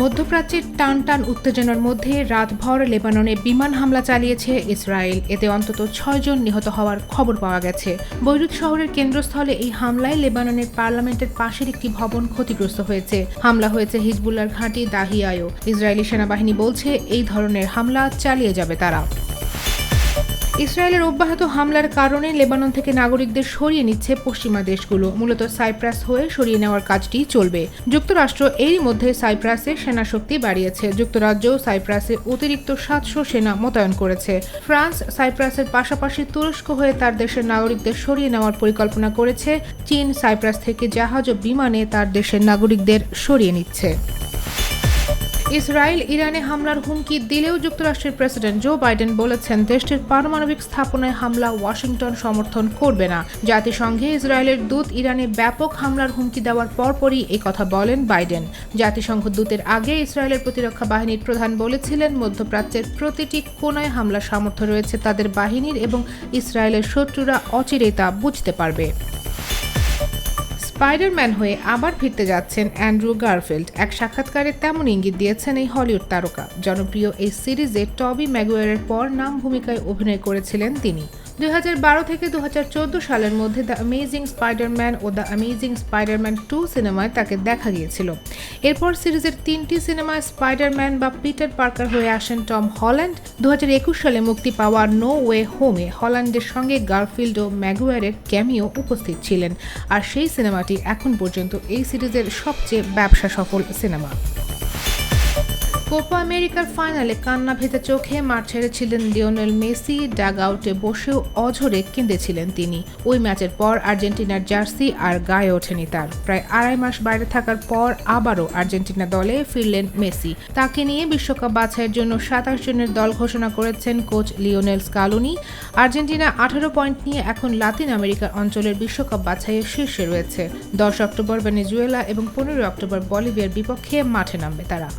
মধ্যপ্রাচ্যের টান টান উত্তেজনার মধ্যে রাতভর লেবাননে বিমান হামলা চালিয়েছে ইসরায়েল। এতে অন্তত ছয়জন নিহত হওয়ার খবর পাওয়া গেছে। বৈরুত শহরের কেন্দ্রস্থলে এই হামলায় লেবাননের পার্লামেন্টের পাশের একটি ভবন ক্ষতিগ্রস্ত হয়েছে। হামলা হয়েছে হিজবুল্লার ঘাঁটি দাহিয়ায়ও। ইসরায়েলি সেনাবাহিনী বলছে, এই ধরনের হামলা চালিয়ে যাবে তারা। ইসরায়েলের অব্যাহত হামলার কারণে লেবানন থেকে নাগরিকদের সরিয়ে নিচ্ছে পশ্চিমা দেশগুলো। মূলত সাইপ্রাস হয়ে সরিয়ে নেওয়ার কাজটি চলবে। যুক্তরাষ্ট্র এরই মধ্যে সাইপ্রাসে সেনা শক্তি বাড়িয়েছে। যুক্তরাজ্য সাইপ্রাসে অতিরিক্ত সাতশো সেনা মোতায়েন করেছে। ফ্রান্স সাইপ্রাসের পাশাপাশি তুরস্ক হয়ে তার দেশের নাগরিকদের সরিয়ে নেওয়ার পরিকল্পনা করেছে। চীন সাইপ্রাস থেকে জাহাজ ও বিমানে তার দেশের নাগরিকদের সরিয়ে নিচ্ছে। ইসরায়েল ইরানে হামলার হুমকি দিলেও যুক্তরাষ্ট্রের প্রেসিডেন্ট জো বাইডেন বলেছেন, দেশটির পারমাণবিক স্থাপনায় হামলা ওয়াশিংটন সমর্থন করবে না। জাতিসংঘে ইসরায়েলের দূত ইরানে ব্যাপক হামলার হুমকি দেওয়ার পরপরই এই কথা বলেন বাইডেন। জাতিসংঘ দূতের আগে ইসরায়েলের প্রতিরক্ষা বাহিনীর প্রধান বলেছিলেন, মধ্যপ্রাচ্যের প্রতিটি কোনায় হামলার সামর্থ্য রয়েছে তাদের বাহিনীর এবং ইসরায়েলের শত্রুরা অচিরেই তা বুঝতে পারবে। স্পাইডারম্যান হয়ে আবার ফিরতে যাচ্ছেন অ্যান্ড্রু গারফিল্ড। এক সাক্ষাৎকারে তেমন ইঙ্গিত দিয়েছেন এই হলিউড তারকা। জনপ্রিয় এই সিরিজে টবি ম্যাগুয়ারের পর নাম ভূমিকায় অভিনয় করেছিলেন তিনি। দুই হাজার বারো থেকে দু হাজার চোদ্দ সালের মধ্যে দ্য অ্যামেজিং স্পাইডারম্যান ও দ্য অ্যামেজিং স্পাইডারম্যান টু সিনেমায় তাকে দেখা গিয়েছিল। এরপর সিরিজের তিনটি সিনেমায় স্পাইডারম্যান বা পিটার পার্কার হয়ে আসেন টম হল্যান্ড। দু হাজার একুশ সালে মুক্তি পাওয়া নো ওয়ে হোমে হল্যান্ডের সঙ্গে গারফিল্ড ও ম্যাগুয়ারের ক্যামিও উপস্থিত ছিলেন। আর সেই সিনেমাটি এখন পর্যন্ত এই সিরিজের সবচেয়ে ব্যবসা সফল সিনেমা। কোপা আমেরিকার ফাইনালে কান্না ভেজা চোখে মাঠ ছেড়েছিলেন লিওনেল মেসি, ডাগ আউটে বসেও অঝরে কেঁদেছিলেন তিনি। ওই ম্যাচের পর আর্জেন্টিনার জার্সি আর গায়ে ওঠেনি তার। প্রায় আড়াই মাস বাইরে থাকার পর আবারও আর্জেন্টিনা দলে ফিরলেন মেসি। তাকে নিয়ে বিশ্বকাপ বাছাইয়ের জন্য সাতাশ জনের দল ঘোষণা করেছেন কোচ লিওনেল স্কালুনি। আর্জেন্টিনা আঠারো পয়েন্ট নিয়ে এখন লাতিন আমেরিকার অঞ্চলের বিশ্বকাপ বাছাইয়ের শীর্ষে রয়েছে। দশ অক্টোবর ভেনেজুয়েলা এবং পনেরোই অক্টোবর বলিভিয়ার বিপক্ষে মাঠে নামবে তারা।